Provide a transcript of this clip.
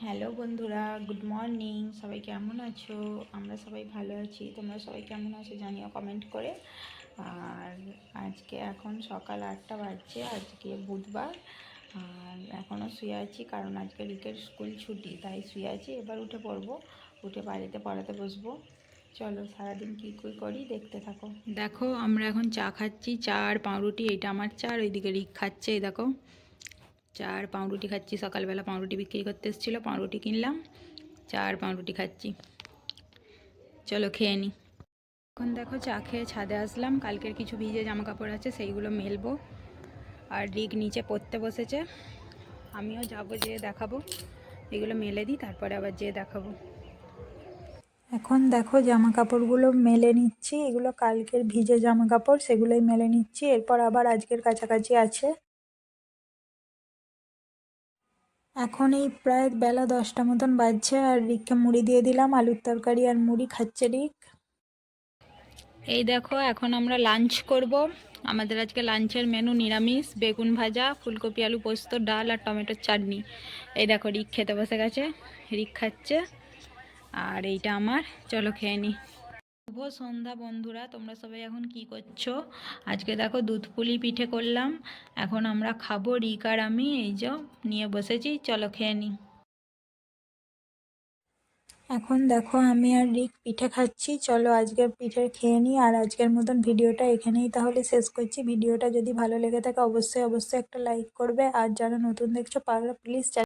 Hello বন্ধুরা, good morning. সবাই কেমন আছো? আমরা সবাই ভালো আছি। তোমরা সবাই কেমন আছো জানিও কমেন্ট করে। আর আজকে এখন সকাল আটটা বাজছে, আজকে বুধবার। আর এখনও শুয়ে আছি কারণ আজকে রিকের স্কুল ছুটি, তাই শুয়ে আছি। এবার উঠে পড়ব, উঠে বাড়িতে পড়াতে বসবো। চলো সারাদিন কী কী করি দেখতে থাকো। দেখো, আমরা এখন চা খাচ্ছি, চা আর পাউরুটি, এটা আমার চা, আর ওইদিকে রিক খাচ্ছে, এই দেখো। চা আর পাউরুটি খাচ্ছি, সকালবেলা পাউরুটি বিক্রি করতে এসেছিল, পাউরুটি কিনলাম চা আর পাউরুটি খাচ্ছি। চলো খেয়ে নিই এখন দেখো চা খেয়ে ছাদে আসলাম, কালকের কিছু ভিজে জামা কাপড় আছে, সেইগুলো মেলবো। আর রিক নিচে পড়তে বসেছে, আমিও যাব যেয়ে দেখাবো। এগুলো মেলে দিই, তারপরে আবার যেয়ে দেখাবো। এখন দেখো জামা কাপড়গুলো মেলে নিচ্ছি, এগুলো কালকের ভিজে জামা কাপড় সেগুলোই মেলে নিচ্ছি, এরপর আবার আজকের কাছাকাছি আছে। এখন এই প্রায় বেলা দশটা মতন বাজছে আর রিককে মুড়ি দিয়ে দিলাম, আলুর তরকারি আর মুড়ি খাচ্ছে রিক। এই দেখো, এখন আমরা লাঞ্চ করব। আমাদের আজকে লাঞ্চের মেনু নিরামিষ, বেগুন ভাজা, ফুলকপি, আলু পোস্ত, ডাল আর টমেটোর চাটনি। এই দেখো, রিক খেতে বসে গেছে, রিক খাচ্ছে। আর এইটা আমার, চলো খেয়ে নিই শুভ সন্ধ্যা বন্ধুরা, তোমরা সবাই এখন কি করছ? আজকে দেখো দুধ পুলি পিঠে করলাম, এখন আমরা খাব রিক আর আমি, এই যে নিয়ে বসেছি, চলো খেয়ে নিই এখন দেখো আমি আর রিক পিঠে খাচ্ছি, চলো আজকের পিঠে খেয়ে নিই আর আজকের মতন ভিডিওটা এখানেই তাহলে শেষ করছি। ভিডিওটা যদি ভালো লেগে থাকে, অবশ্যই অবশ্যই একটা লাইক করবে, আর যারা নতুন দেখছ, পারলে প্লিজ